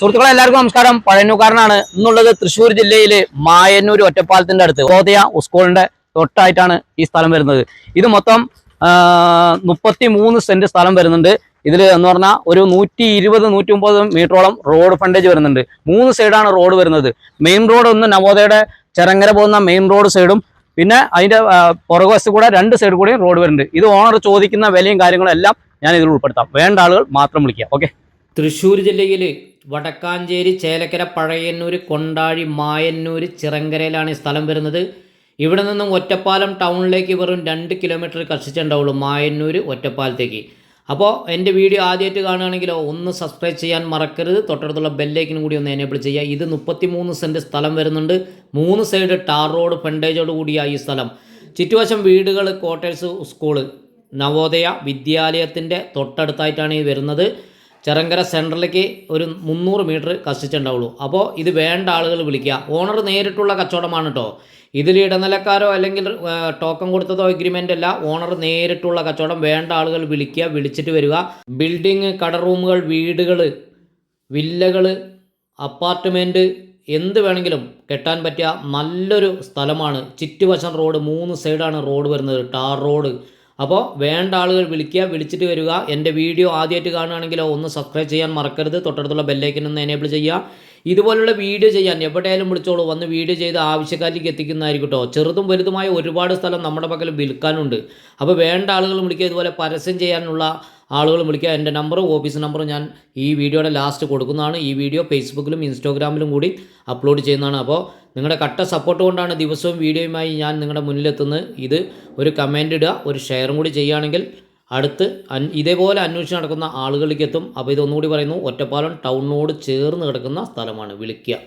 സുഹൃത്തുക്കളെ എല്ലാവർക്കും നമസ്കാരം. പഴയന്നൂക്കാരനാണ് ഇന്നുള്ളത് തൃശ്ശൂർ ജില്ലയിലെ മായന്നൂർ ഒറ്റപ്പാലത്തിന്റെ അടുത്ത്. ഗോതയ സ്കൂളിന്റെ തൊട്ടായിട്ടാണ് ഈ സ്ഥലം വരുന്നത്. ഇത് മൊത്തം മുപ്പത്തി മൂന്ന് സെന്റ് സ്ഥലം വരുന്നുണ്ട്. ഇതിൽ എന്ന് പറഞ്ഞാൽ ഒരു നൂറ്റി ഇരുപത് നൂറ്റി മുപ്പത് മീറ്ററോളം റോഡ് ഫണ്ടേജ് വരുന്നുണ്ട്. മൂന്ന് സൈഡാണ് റോഡ് വരുന്നത്. മെയിൻ റോഡ് ഒന്ന് നവോദയയുടെ ചെറങ്ങര പോകുന്ന മെയിൻ റോഡ് സൈഡും പിന്നെ അതിന്റെ ആ, പുറകുവശത്ത് കൂടെ രണ്ട് സൈഡ് കൂടെയും റോഡ് വരുന്നുണ്ട്. ഇത് ഓണർ ചോദിക്കുന്ന വിലയും കാര്യങ്ങളും എല്ലാം ഞാൻ ഇതിൽ ഉൾപ്പെടുത്താം. വേണ്ട ആളുകൾ മാത്രം വിളിക്കുക. ഓക്കെ? തൃശ്ശൂർ ജില്ലയിൽ വടക്കാഞ്ചേരി ചേലക്കര പഴയന്നൂർ കൊണ്ടാഴി മായന്നൂർ ചിറങ്കരയിലാണ് ഈ സ്ഥലം വരുന്നത്. ഇവിടെ നിന്നും ഒറ്റപ്പാലം ടൗണിലേക്ക് വെറും രണ്ട് കിലോമീറ്റർ കഷ്ടിച്ചുണ്ടാവുള്ളൂ മായന്നൂർ ഒറ്റപ്പാലത്തേക്ക്. അപ്പോൾ എന്റെ വീഡിയോ ആദ്യമായിട്ട് കാണുകയാണെങ്കിലോ ഒന്ന് സബ്സ്ക്രൈബ് ചെയ്യാൻ മറക്കരുത്. തൊട്ടടുത്തുള്ള ബെല്ലേക്കിനും കൂടി ഒന്ന് എനേബിൾ ചെയ്യുക. ഇത് മുപ്പത്തി മൂന്ന് സെന്റ് സ്ഥലം വരുന്നുണ്ട്. മൂന്ന് സൈഡ് ടാർ റോഡ് ഫ്രണ്ടേജോട് കൂടിയ ഈ സ്ഥലം. ചുറ്റുവശം വീടുകൾ ക്വാർട്ടേഴ്സ് സ്കൂൾ നവോദയ വിദ്യാലയത്തിന്റെ തൊട്ടടുത്തായിട്ടാണ് ഈ വരുന്നത്. ചെറങ്കര സെന്ററിലേക്ക് ഒരു മുന്നൂറ് മീറ്റർ കഷ്ടിച്ചുണ്ടാവുള്ളൂ അപ്പോൾ ഇത് വേണ്ട ആളുകൾ വിളിക്കുക. ഓണർ നേരിട്ടുള്ള കച്ചവടമാണ് കേട്ടോ ഇതിൽ ഇടനിലക്കാരോ അല്ലെങ്കിൽ ടോക്കൺ കൊടുത്തതോ എഗ്രിമെന്റ് അല്ല. ഓണർ നേരിട്ടുള്ള കച്ചവടം വേണ്ട ആളുകൾ വിളിക്കുക വിളിച്ചിട്ട് വരിക. ബിൽഡിങ് കട റൂമുകൾ വീടുകൾ വില്ലകൾ അപ്പാർട്ട്മെന്റ് എന്ത് വേണമെങ്കിലും കെട്ടാൻ പറ്റിയ നല്ലൊരു സ്ഥലമാണ്. ചുറ്റുവശം റോഡ് മൂന്ന് സൈഡാണ് റോഡ് വരുന്നത്. Tar road. അപ്പോൾ വേണ്ട ആളുകൾ വിളിക്കുക വിളിച്ചിട്ട് വരിക. എന്റെ വീഡിയോ ആദ്യമായിട്ട് കാണുകയാണെങ്കിലോ ഒന്ന് സബ്സ്ക്രൈബ് ചെയ്യാൻ മറക്കരുത്. തൊട്ടടുത്തുള്ള ബെല്ലൈക്കൻ ഒന്ന് എനേബിൾ ചെയ്യുക. ഇതുപോലുള്ള വീഡിയോ ചെയ്യാൻ എവിടെയായാലും വിളിച്ചോളൂ. വന്ന് വീഡിയോ ചെയ്ത് ആവശ്യക്കാരിലേക്ക് എത്തിക്കുന്നതായിരിക്കും കേട്ടോ. ചെറുതും വലുതുമായ ഒരുപാട് സ്ഥലം നമ്മുടെ പക്കൽ വിൽക്കാനുണ്ട്. അപ്പോൾ വേണ്ട ആളുകൾ വിളിക്കുക. ഇതുപോലെ പരസ്യം ചെയ്യാനുള്ള ആളുകൾ വിളിക്കുക. എന്റെ നമ്പറും ഓഫീസ് നമ്പറും ഞാൻ ഈ വീഡിയോയുടെ ലാസ്റ്റ് കൊടുക്കുന്നതാണ്. ഈ വീഡിയോ ഫേസ്ബുക്കിലും ഇൻസ്റ്റാഗ്രാമിലും കൂടി അപ്ലോഡ് ചെയ്യുന്നതാണ്. അപ്പോൾ നിങ്ങളുടെ കട്ട സപ്പോർട്ട് കൊണ്ടാണ് ദിവസവും വീഡിയോയുമായി ഞാൻ നിങ്ങളുടെ മുന്നിലെത്തുന്നത്. ഇത് ഒരു കമന്റ് ഇടുക ഒരു ഷെയറും കൂടി ചെയ്യുകയാണെങ്കിൽ അടുത്ത് ഇതേപോലെ അന്വേഷിച്ച് നടക്കുന്ന ആളുകളിലേക്ക് എത്തും. അപ്പോൾ ഇതൊന്നുകൂടി പറയുന്നു ഒറ്റപ്പാലം ടൗണിനോട് ചേർന്ന് കിടക്കുന്ന സ്ഥലമാണ്. വിളിക്കുക.